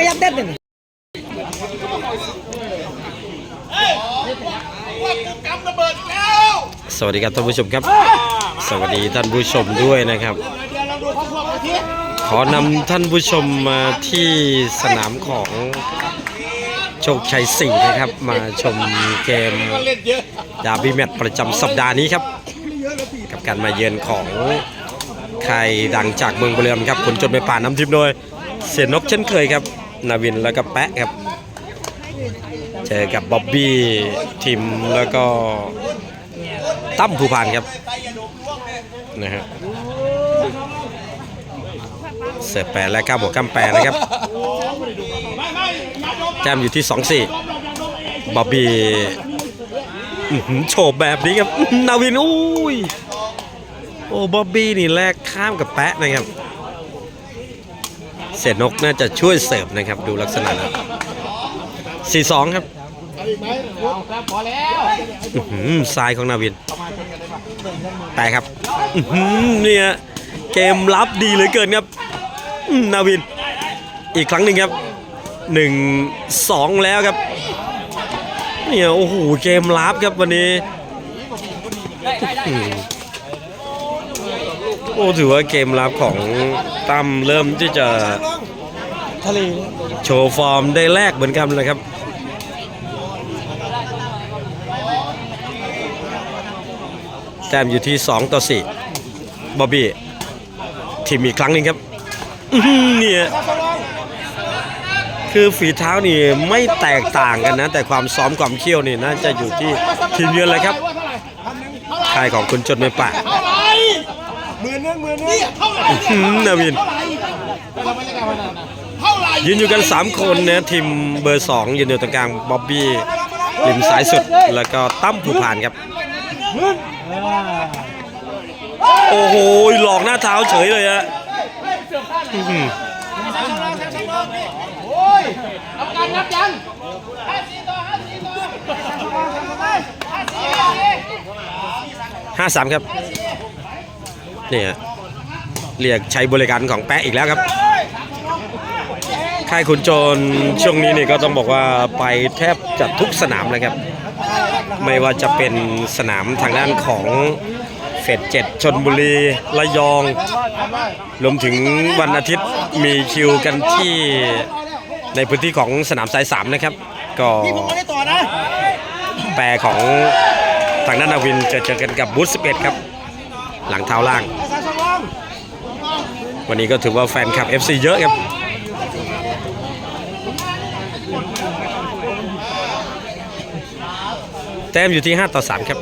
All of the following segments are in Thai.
ขยับเด็ดหนึ่งสวัสดีครับท่านผู้ชมครับ สวัสดีท่านผู้ชมด้วยนะครับ ขอนำท่านผู้ชมมาที่สนามของโชคชัย4นะครับ มาชมเกมดาร์บี้แมตช์ประจำสัปดาห์นี้ครับ กับการมาเยือนของใครดังจากเมืองบุรีรัมย์ครับผลจนไปป่านน้ำทิพย์โดยเสียนกเช่นเคยครับ นาวินแล้วก็แปะครับ เจอกับบ๊อบบี้ทิมแล้วก็ตั้มภูพานครับนะฮะเสิร์ฟแปดและก้าบวกก้าแปดนะครับแจมอยู่ที่สองสี่บ๊อบบี้โฉบแบบนี้ครับ นาวินอุ้ยโอ้บ๊อบบี้นี่แลกข้ามกับแปะนะครับ เสียนกน่าจะช่วยเสิร์ฟนะครับ ดูลักษณะแล้วสี่สองครับอื้อหือซ้ายของนาวินแต่ครับเนี่ยเกมรับดีเหลือเกินครับนาวิน อีกครั้งหนึ่งครับหนึ่งสองแล้วครับเนี่ยโอ้โหเกมรับครับวันนี้โอ้ถือว่าเกมรับของ ตั้มเริ่มที่จะทะเลโชว์ฟอร์มได้แรกเหมือนกันเลยครับ แต้มอยู่ที่ 2 ต่อ 4 บอบบี้ทีมอีกครั้งหนึ่งครับเนี่ยคือฝีเท้านี่ไม่แตกต่างกันนะ แต่ความซ้อมความเขี้ยวนี่น่าจะอยู่ที่ทีมเยือนเลยครับค่ายของคุณจนไม่ปะ หมื่นนึงหมื่นนึงอื้อหือนาวินยืนอยู่กัน 3 คนนะทีมเบอร์ 2 ยืนอยู่ตรงกลางบ๊อบบี้ริมซ้ายสุด แล้วก็ตั้มผูผ่านครับ โอ้โห หลอกหน้าเท้าเฉยเลยฮะอื้อหือการนับยังห้าสามครับ เนี่ยเรียกใช้บริการของแปะอีกแล้วครับ ค่ายขุนโจรช่วงนี้นี่ก็ต้องบอกว่าไปแทบจะทุกสนามเลยครับ ไม่ว่าจะเป็นสนามทางด้านของเฟดเจ็ดชนบุรีระยอง รวมถึงวันอาทิตย์มีคิวกันที่ในพื้นที่ของสนามสายสามนะครับ ก็แปรของทางด้านนาวินจะเจอกันกับบูธ11ครับ หลังเท้าล่าง วันนี้ก็ถือว่าแฟนคลับ FC เยอะครับแต้มอยู่ที่ 5 ต่อ 3 ครับ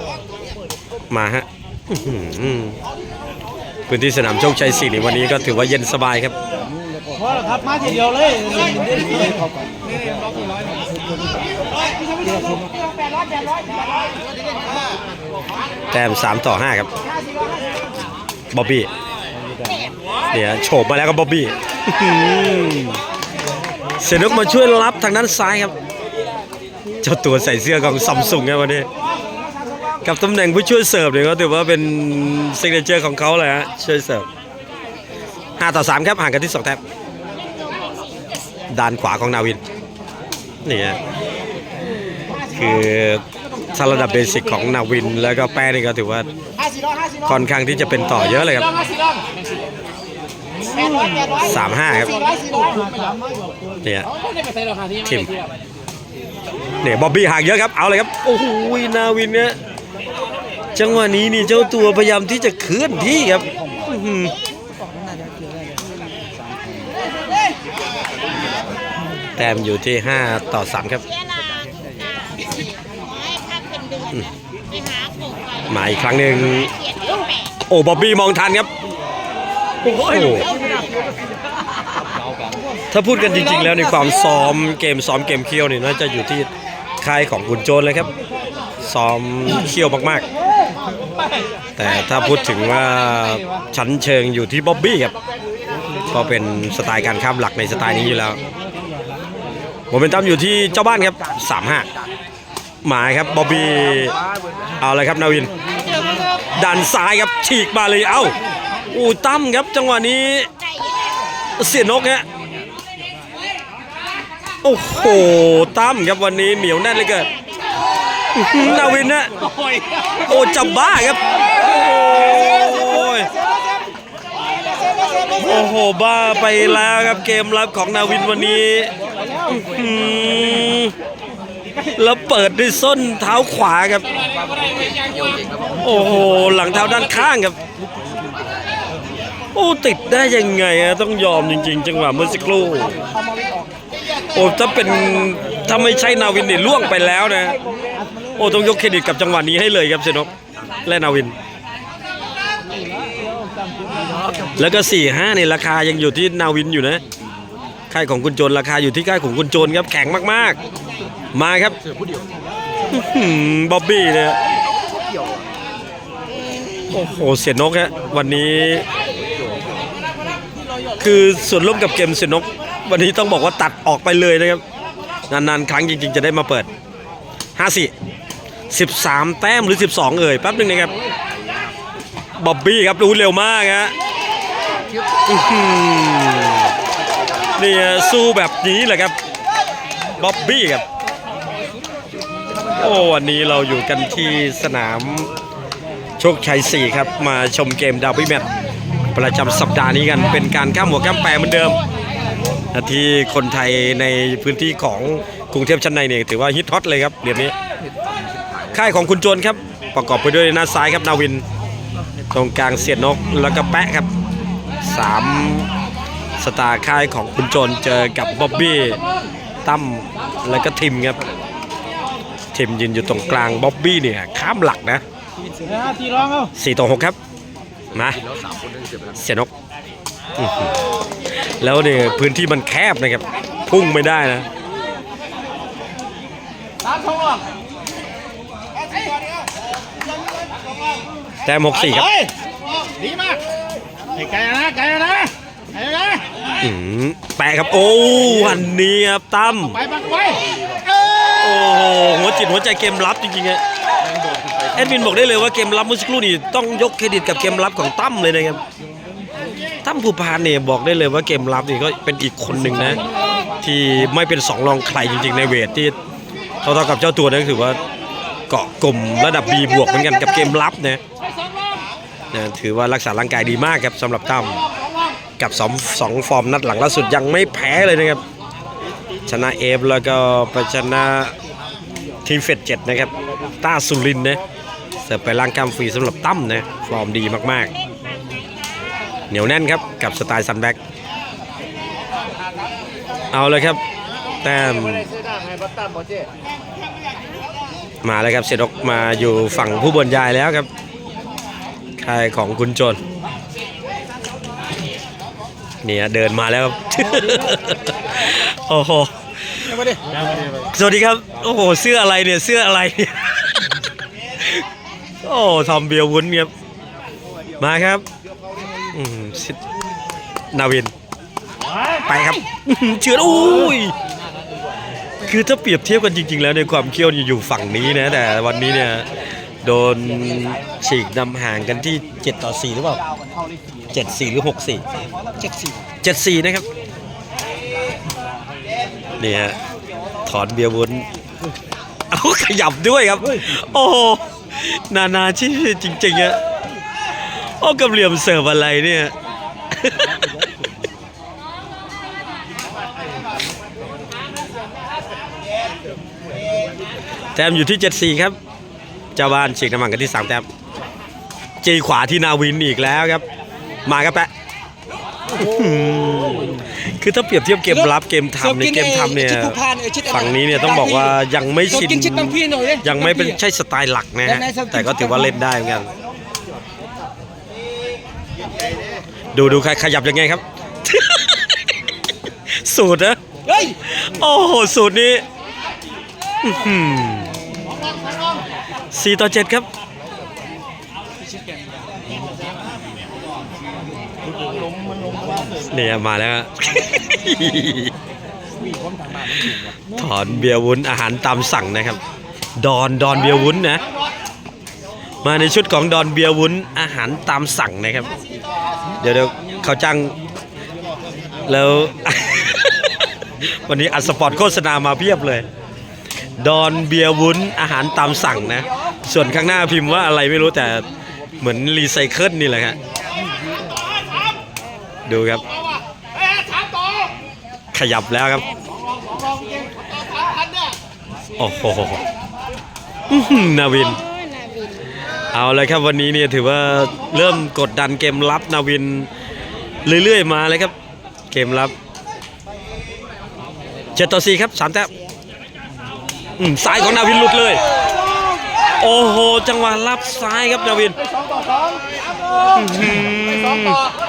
มาฮะพื้นที่สนามโชคชัย4ในวันนี้ก็ถือว่าเย็นสบายครับพอแล้วครับมาทีเดียวเลย แต้ม3ต่อ5ครับบ๊อบบี้เดี๋ยวโฉบมาแล้วก็บ๊อบบี้อื้อหือเสยนกมาช่วยรับทางด้านซ้ายครับ เจ้าตัวใส่เสื้อของซัมซุงครับวันนี้ กับตำแหน่งผู้ช่วยเสิร์ฟเนี่ยก็ถือว่าเป็นซิกเนเจอร์ของเขาเลยฮะช่วยเสิร์ฟ5ต่อ3ครับห่างกันที่2แต้มด้านขวาของนาวินนี่ฮะคือ ถ้าระดับเบสิกของนาวิน แล้วก็แป้นี่ก็ถือว่าค่อนข้างที่จะเป็นต่อเยอะเลยครับสามห้าครับเนี่ยทิมเนี่ยบอบบี้ห่างเยอะครับ เอาเลยครับ โอ้โหนาวินเนี่ยจังหวะนี้นี่เจ้าตัวพยายามที่จะเคลื่อนที่ครับแต้มอยู่ที่ 5 ต่อ 3 ครับ มาอีกครั้งหนึ่งโอ้บ๊อบบี้มองทันครับโอ้โหถ้าพูดกันจริง ๆ แล้วในความซ้อมเกมซ้อมเกมเคี่ยวนี่น่าจะอยู่ที่ค่ายของคุณโจนเลยครับ ซ้อมเคี่ยวมากๆ แต่ถ้าพูดถึงว่าชั้นเชิงอยู่ที่บ๊อบบี้ครับก็เป็นสไตล์การข้ามหลักในสไตล์นี้อยู่แล้วโมเมนตัมอยู่ที่เจ้าบ้านครับ 3-5 หมายครับบ๊อบบี้เอาเลยครับนาวินดันซ้ายครับฉีกมาเลยเอ้าอู้ตั้มครับจังหวะนี้เสียนกฮะโอ้โหตั้มครับวันนี้เหนียวแน่นเหลยเกินอื้อหือนาวินนะโอ้ยโอ้จะบ้าครับโอ้ยโอ้โหบ้าไปแล้วครับเกมรับของนาวินวันนี้อื้อหือ แล้วเปิดด้วยส้นเท้าขวาครับ โอ้โห หลังเท้าด้านข้างครับ โอ้ ติดได้ยังไงอะต้องยอมจริง ๆ จังหวะเมื่อสักครู่ โอ้ ถ้าเป็น ถ้าไม่ใช่นาวินเนี่ยล่วงไปแล้วนะ โอ้ ต้องยกเครดิตกับจังหวะนี้ให้เลยครับเซนกและนาวิน แล้วก็4ี่ห้าเนี่ยราคายังอยู่ที่นาวินอยู่นะ ค่ายของคุณโจรราคาอยู่ที่ค่ายของคุณโจรครับแข็งมาก ๆ มาครับบ๊อบบี้เนี่ยโอ้โหเสียนกฮะวันนี้ คือส่วนร่วมกับเกมเสียนก วันนี้ต้องบอกว่าตัดออกไปเลยนะครับ นานๆ ครั้งจริง ๆ จะได้มาเปิด5 4 13แต้มหรือ12เอ่ยแป๊บหนึงนะครับบ๊อบบี้ครับรู้เร็วมากฮะนี่สู้แบบนี้แหละครับบ๊อบบี้ครับ โอ้วันนี้เราอยู่กันที่สนามโชคชัย 4 ครับ มาชมเกมดาร์บี้แมตประจำสัปดาห์นี้กันเป็นการข้ามหัวข้ามแปรเหมือนเดิม ที่คนไทยในพื้นที่ของกรุงเทพชั้นในเนี่ยถือว่าฮิตฮอตเลยครับเหรียญนี้ ค่ายของคุณโจนครับ ประกอบไปด้วยหน้าซ้ายครับนาวิน ตรงกลางเสียนนกแล้วก็แปะครับสามสตาร์ค่ายของคุณโจนเจอกับบ๊อบบี้ตั้มแล้วก็ทิมครับ ทิมยืนอยู่ตรงกลางบ๊อบบี้เนี่ยข้ามหลักนะทีร้องเอาสี่ต่อหกครับมาเสียนกอื้อหือแล้วเนี่ยพื้นที่มันแคบนะครับ พุ่งไม่ได้นะตามทงออกแต้มหกสี่ครับเฮ้ยดีมากไกลนะไกลนะไกลนะอืมแปะครับโอ้วันนี้ครับตั้มไปบักไว้โอ้โหหัว จิตหัวใจเกมรับจริงๆอะแอดมินบอกได้เลยว่าเกมรับเมื่อสักครู่นี่ต้องยกเครดิตกับเกมรับของตั้มเลยนะครับตั้มภูพานเนี่ยบอกได้เลยว่าเกมรับนี่ก็เป็นอีกคนหนึ่งนะ ที่ไม่เป็นสองรองใครจริง ๆ ในเวทที่เท่าๆกับเจ้าตัวนั่นถือว่าเกาะกลุ่มระดับ B บวกเหมือนกันกับเกมรับนะนะถือว่ารักษาร่างกายดีมากครับสำหรับตั้มกับสองสองฟอร์มนัดหลังล่าสุดยังไม่แพ้เลยนะครับชนะเอฟแล้วก็ไปชนะ ทีมเฟดเจ็ดนะครับต้าสุรินนะเสิร์ฟไปล่างกามฟรีสำหรับตั้มนะฟอร์มดีมากๆ เหนียวแน่นครับกับสไตล์ซันแบ็กเอาเลยครับ แต้มมาแล้วครับเสยดกมาอยู่ฝั่งผู้บรรยายแล้วครับค่ายของคุณโจนเนี่ยเดินมาแล้วครับ โอ้โห สวัสดีครับ โอ้โห เสื้ออะไรเนี่ย เสื้ออะไรเนี่ยโอ้ทอมเบียร์วุ้นครับมาครับอืมสินาวิน ไปครับ เชือดอุ้ย คือถ้าเปรียบเทียบกันจริง ๆ แล้วในยความเคี่ยวอยู่ฝั่งนี้นะ แต่วันนี้เนี่ย โดนฉีกนำห่างกันที่ 7 ต่อ 4 หรือเปล่า 7 4 หรือ 6 4เจ็ดสี่7 4 นะครับ เนี่ยถอนเบียร์วุ้นเอาขยับด้วยครับ โอ้โหนานาที่จริงๆอะโอ้กับเหลี่ยมเสิร์ฟอะไรเนี่ยแต้มอยู่ที่ 74 ครับเจ้าบ้านฉีกน้ำมันกันที่ 3 แต้มจีขวาที่นาวินอีกแล้วครับ มาครับแปะอืม คือถ้าเปรียบเทียบเกมรับเกมทำในยเกมทำเนี่ยฝั่งนี้เนี่ยต้องบอกว่ายังไม่ชินกินชิดบางพี่หน่อยดิยังไม่เป็นใช่สไตล์หลักนะฮะแต่ก็ถือว่าเล่นได้เหมือนกันดูดูใครขยับยังไงครับ สูตรนะเฮ้ยโอ้โหสูตรนี้อื้อหือสี่ต่อเจ็ดครับ เนี่ยมาแล้ว ถอนเบียร์วุ้นอาหารตามสั่งนะครับ ดอนดอนเบียร์วุ้นนะ มาในชุดของดอนเบียร์วุ้นอาหารตามสั่งนะครับ เดี๋ยวเดี๋ยวเขาจ้างแล้ว วันนี้อัดสปอร์ตโฆษณามาเพียบเลย ดอนเบียร์วุ้นอาหารตามสั่งนะ ส่วนข้างหน้าพิมพ์ว่าอะไรไม่รู้แต่เหมือนรีไซเคิลนี่แหละครับ ดูครับ ขยับแล้วครับ โอ้โหนาวิน เอาเลยครับวันนี้เนี่ยถือว่าเริ่มกดดันเกมรับนาวิน เรื่อยๆมาเลยครับ เกมรับเจ็ดต่อสี่ครับสามแต้มซ้ายของนาวินหลุดเลย โอ้โห จังหวะรับซ้ายครับนาวินอื้อหือ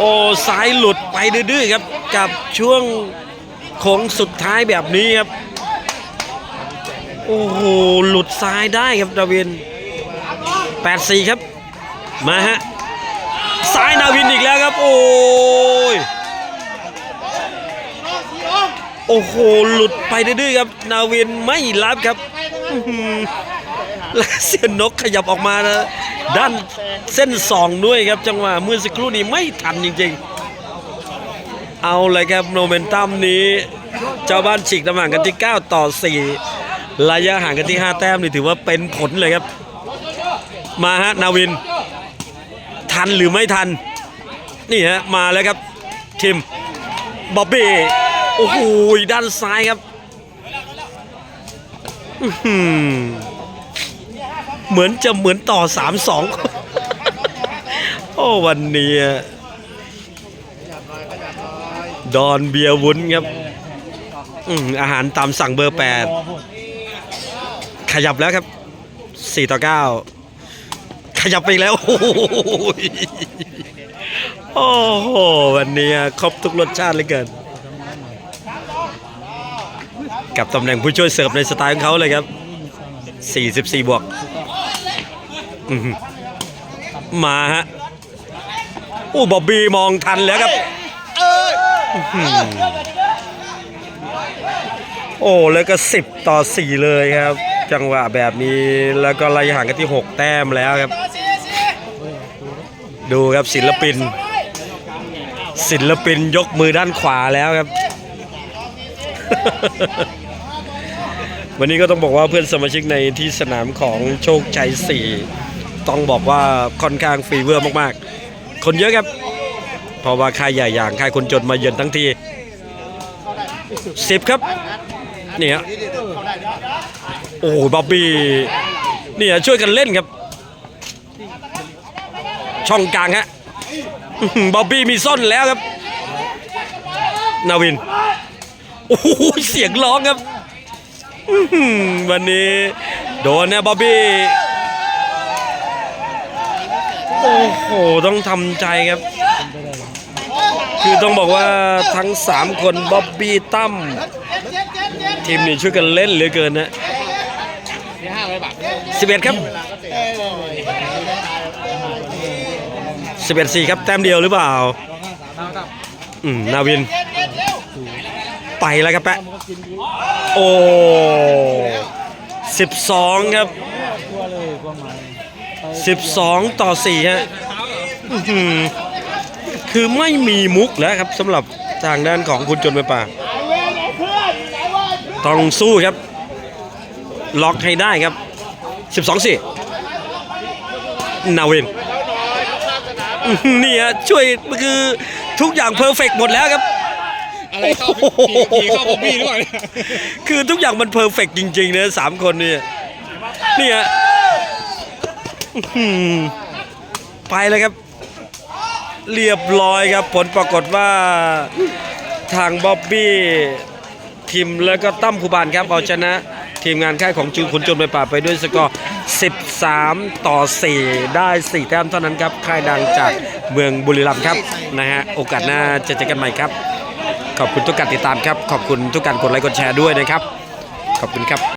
โอ้ซ้ายหลุดไปดื้อๆครับ กับช่วงโค้งสุดท้ายแบบนี้ครับ โอ้โห หลุดซ้ายได้ครับนาวิน8-4 ครับ มาฮะซ้ายนาวินอีกแล้วครับ โอ้ยโอ้โห หลุดไปดื้อๆครับ นาวินไม่รับครับแล้วเสียนนกขยับออกมานะ ด้านเส้นสองด้วยครับจังหวะเมื่อสักครู่นี้ไม่ทันจริงๆ เอาเลยครับโมเมนตัมนี้เจ้าบ้านฉีกน้ำห่างกันที่ 9 ต่อ 4 ระยะห่างกันที่ 5 แต้มนี่ถือว่าเป็นผลเลยครับ มาฮะนาวิน ทันหรือไม่ทัน นี่ฮะมาแล้วครับทีมบ๊อบบี้โอ้โหด้านซ้ายครับ อื เหมือนจะเหมือนต่อ3-2โอ้วันนี้ดอนเบียร์วุ้นครับอืมอาหารตามสั่งเบอร์8ขยับแล้วครับ4ต่อ9ขยับไปแล้ว โอ้โห วันนี้ครบทุกรสชาติเลยเกิน กับตำแหน่งผู้ช่วยเสิร์ฟในสไตล์ของเขาเลยครับ 44 บวก มาฮะโอ้บอบบี้มองทันแล้วครับโอ้แล้วก็10ต่อ4เลยครับ จังหวะแบบนี้แล้วก็ระยะห่างกันที่6แต้มแล้วครับ ดูครับศิลปิน ศิลปินยกมือด้านขวาแล้วครับ วันนี้ก็ต้องบอกว่าเพื่อนสมาชิกในที่สนามของโชคชัย4 ต้องบอกว่าค่อนข้างฟีเวอร์มากๆ คนเยอะครับ เพราะว่าค่ายใหญ่อย่างค่ายคนจนมาเยือนทั้งทีสิบครับนี่ฮะโอ้บ๊อบบี้เนี่ยช่วยกันเล่นครับ ช่องกลางฮะบ๊อบบี้มีส้นแล้วครับ นาวิน โอ้โหเสียงร้องครับ วันนี้โดนนะบ๊อบบี้ โอ้โห ต้องทำใจครับ คือต้องบอกว่าทั้ง 3 คนบ๊อบบี้ตั้มทีมนี้ช่วยกันเล่นเหลือเกินนะสียห้าร้อยบาท11ครับ11 4ครับ แต้มเดียวหรือเปล่า อืม นาวิน ไปแล้วครับแปะโอ้12ครับ 12 ต่อ4ฮะอื้อหือคือไม่มีมุกแล้วครับสำหรับทางด้านของคุณจนไปป่า ต้องสู้ครับ ล็อกให้ได้ครับ 12 4นาวินอื้อหือนี่ฮะช่วยคือทุกอย่างเพอร์เฟกหมดแล้วครับอะไรเข้าผีเข้าผมบี้หรือเปล่าเนี่ยคือทุกอย่างมันเพอร์เฟกจริงๆนะสามคนเนี่ยนี่ฮะอื้อหือ ไปเลยครับ เรียบร้อยครับ ผลปรากฏว่าทางบ๊อบบี้ทีมแล้วก็ตั้มคูบานครับ เอาชนะทีมงานค่ายของจูนคุณจนไปป่าไปด้วยสกอร์ 13 ต่อ 4 ได้ 4 แต้มเท่านั้นครับ ค่ายดังจากเมืองบุรีรัมย์ครับ นะฮะ โอกาสหน้าจะเจอกันใหม่ครับ ขอบคุณทุกการติดตามครับ ขอบคุณทุกการกดไลค์กดแชร์ด้วยนะครับ ขอบคุณครับ